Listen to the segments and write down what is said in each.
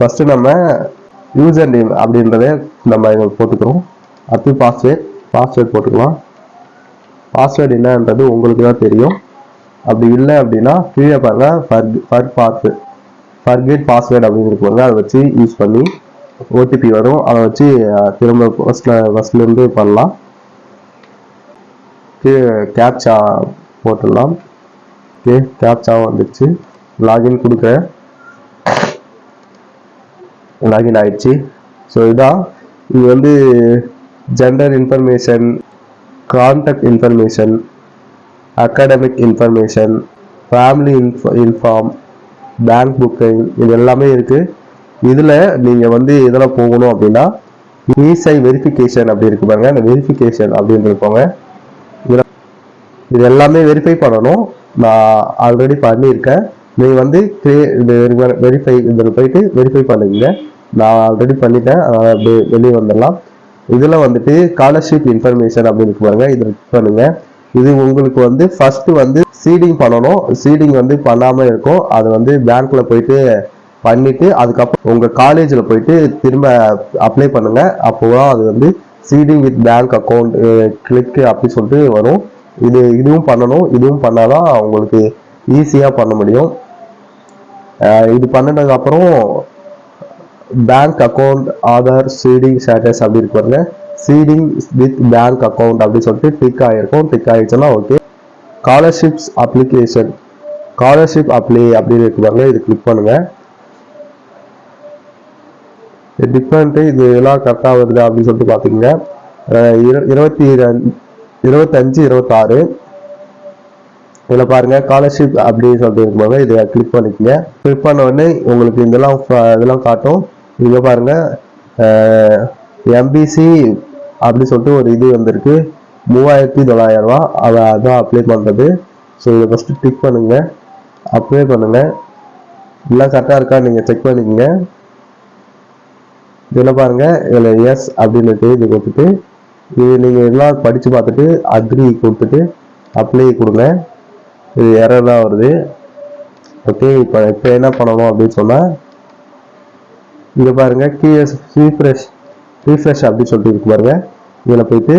First நம்ம user name அப்படின்றத நம்ம இங்க போட்டுக்கிறோம். அடுத்து பாஸ்வேர்ட் பாஸ்வேர்ட் போட்டுக்கலாம். பாஸ்வேர்டு என்னன்றது உங்களுக்கு தான் தெரியும். அப்படி இல்லை அப்படின்னா கீழே பாருங்க ஃபர் பாஸ்வேர்ட் ஃபர்கெட் பாஸ்வேர்டு அப்படின்னு இருக்குவாங்க அதை வச்சு யூஸ் பண்ணி ஓடிபி வரும். அதை வச்சு திரும்ப ஃபஸ்ட்டில் ஃபஸ்ட்லேருந்து பண்ணலாம். கேப்சா போட்டுடலாம். ஓகே கேப்சாவும் வந்துடுச்சு லாகின் கொடுக்குறேன். லாகின் ஆயிடுச்சு. ஸோ இதான் இது வந்து gender information contact information academic information family info inform bank booking இது எல்லாமே இருக்குது இதில் நீங்கள் வந்து இதில் போகணும் அப்படின்னா இசை வெரிஃபிகேஷன் அப்படி இருக்கு பாருங்க. அந்த வெரிஃபிகேஷன் அப்படின்னு இருப்பாங்க இதில் இது எல்லாமே வெரிஃபை பண்ணணும். நான் ஆல்ரெடி பண்ணியிருக்கேன். நீங்கள் வந்து கிரியே இது வெரிஃபை இதில் போயிட்டு வெரிஃபை பண்ணுவீங்க நான் ஆல்ரெடி பண்ணிட்டேன். அதனால் அப்படியே வெளியே வந்துடலாம். இதில் வந்துட்டு ஸ்காலர்ஷிப் இன்ஃபர்மேஷன் அப்படின்னு பாருங்க. இதை click பண்ணுங்க. இது உங்களுக்கு வந்து ஃபஸ்ட்டு வந்து சீடிங் பண்ணணும். சீடிங் வந்து பண்ணாமல் இருக்கும். அது வந்து பேங்க்கில் போயிட்டு பண்ணிட்டு அதுக்கப்புறம் உங்கள் காலேஜில் போயிட்டு திரும்ப அப்ளை பண்ணுங்க. அப்போதான் அது வந்து சீடிங் வித் பேங்க் அக்கௌண்ட் கிளிக்கு அப்படி சொல்லிட்டு வரும். இது இதுவும் பண்ணணும். இதுவும் பண்ணால் தான் உங்களுக்கு ஈஸியாக பண்ண முடியும். இது பண்ணினதுக்கு அப்புறம் bank account Aadhaar seeding status அப்படி இருக்கு பாருங்க. சீடிங் வித் பேங்க் அக்கௌண்ட் அப்படின்னு சொல்லிட்டு டிக் ஆகிருக்கும் டிக் ஆகிடுச்சுன்னா okay scholarships application scholarship apply அப்படின்னு இருக்கு பாருங்க. இது கிளிக் பண்ணுங்க. டிஃப்ரெண்ட்டு இது எல்லாம் கரெக்டாக வருது அப்படின்னு சொல்லிட்டு பார்த்தீங்க இரு- இருபத்தி ரெண்டு இருபத்தஞ்சு இருபத்தாறு. இதில் பாருங்கள் ஸ்காலர்ஷிப் அப்படின்னு சொல்லிட்டு இருக்கும்போது இதை கிளிக் பண்ணிக்கங்க. கிளிக் பண்ண உடனே உங்களுக்கு இதெல்லாம் இதெல்லாம் காட்டும். இங்க பாருங்க எம்பிசி அப்படி சொல்லிட்டு ஒரு இது வந்திருக்கு. மூவாயிரத்தி தொள்ளாயிரம் ரூபா. அதை அதான் அப்ளை பண்ணுறது ஸோ இதை ஃபஸ்ட்டு டிக் பண்ணுங்க. அப்ளை பண்ணுங்க. எல்லாம் கரெக்டாக இருக்கா? நீங்கள் செக் பண்ணிக்கோங்க. இதில் பாருங்க? இதில் எஸ் அப்படின்னு இருக்கு இது கொடுத்துட்டு இது நீங்கள் எல்லாம் படித்து பார்த்துட்டு அக்ரி கொடுத்துட்டு அப்ளை கொடுங்க. இது எரர் தான் வருது. ஓகே இப்போ இப்போ என்ன பண்ணணும் அப்படின்னு சொன்னால் இங்கே பாருங்கள் கிஎஸ் ரீஃப்ரெஷ் ரீஃப்ரெஷ் அப்படின்னு சொல்லிட்டு இருக்கு பாருங்கள் இதில் போயிட்டு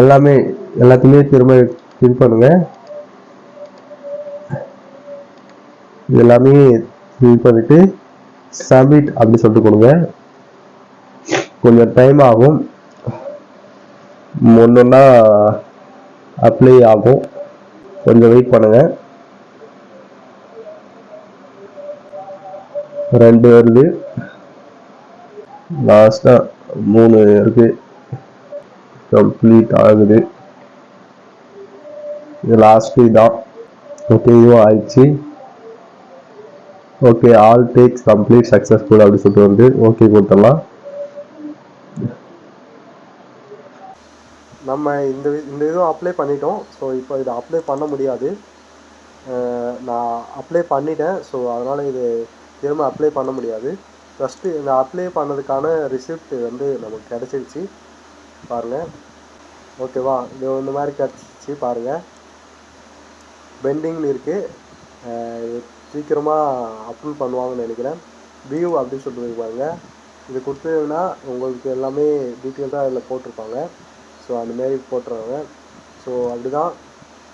எல்லாமே எல்லாத்தையுமே திரும்ப திரும்ப பண்ணுங்க. இது எல்லாமே ஃபில் பண்ணிட்டு சப்மிட் அப்படி சொல்லிட்டு கொடுங்க. கொஞ்சம் டைம் ஆகும். ஒன்றுன்னா அப்ளை ஆகும். கொஞ்சம் வெயிட் பண்ணுங்கள் ரெண்டு வருது. லாஸ்டா மூணு இருக்கு. கம்ப்ளீட் ஆகுது. இது லாஸ்ட் தான் ஓகே இதுவும் ஆயிடுச்சு. Okay all tags complete successful அப்படி சொல்லிட்டு வந்து ஓகே கொடுத்துடலாம். நம்ம இந்த வி- இந்த இதுவும் அப்ளை பண்ணிட்டோம். ஸோ இப்போ இதை அப்ளை பண்ண முடியாது. நான் அப்ளை பண்ணிட்டேன். ஸோ அதனால் இது திரும்ப அப்ளை பண்ண முடியாது. ஃபஸ்ட்டு இந்த அப்ளை பண்ணதுக்கான ரிசிப்ட் வந்து நமக்கு கிடச்சிருச்சு. பாருங்கள் ஓகேவா இது இந்த மாதிரி கிடச்சிச்சு பாருங்கள் பெண்டிங்னு இருக்குது சீக்கிரமாக அப்ரூவ் பண்ணுவாங்கன்னு நினைக்கிறேன். வியூ அப்படின்னு சொல்லிட்டு பாருங்கள் இது கொடுத்ததுன்னா உங்களுக்கு எல்லாமே டீட்டெயில்ஸாக அதில் போட்டிருப்பாங்க. ஸோ அந்தமாரி போட்டுருவாங்க. ஸோ அப்படி தான்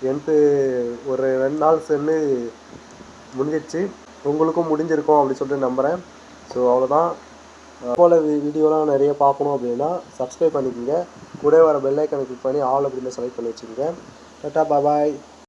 எனக்கு ஒரு ரெண்டு நாள் சென்று முடிஞ்சிடுச்சு உங்களுக்கும் முடிஞ்சிருக்கும் அப்படின்னு சொல்லிட்டு நம்புகிறேன் ஸோ அவ்வளோதான் போல் வீடியோலாம் நிறைய பார்க்கணும் அப்படின்னா சப்ஸ்கிரைப் பண்ணிக்கோங்க. கூட வர பெல்லைக்கனை கிளிக் பண்ணி ஆல் அப்படின்னு செலக்ட் பண்ணி வச்சுக்கோங்க. டாட்டா பாய்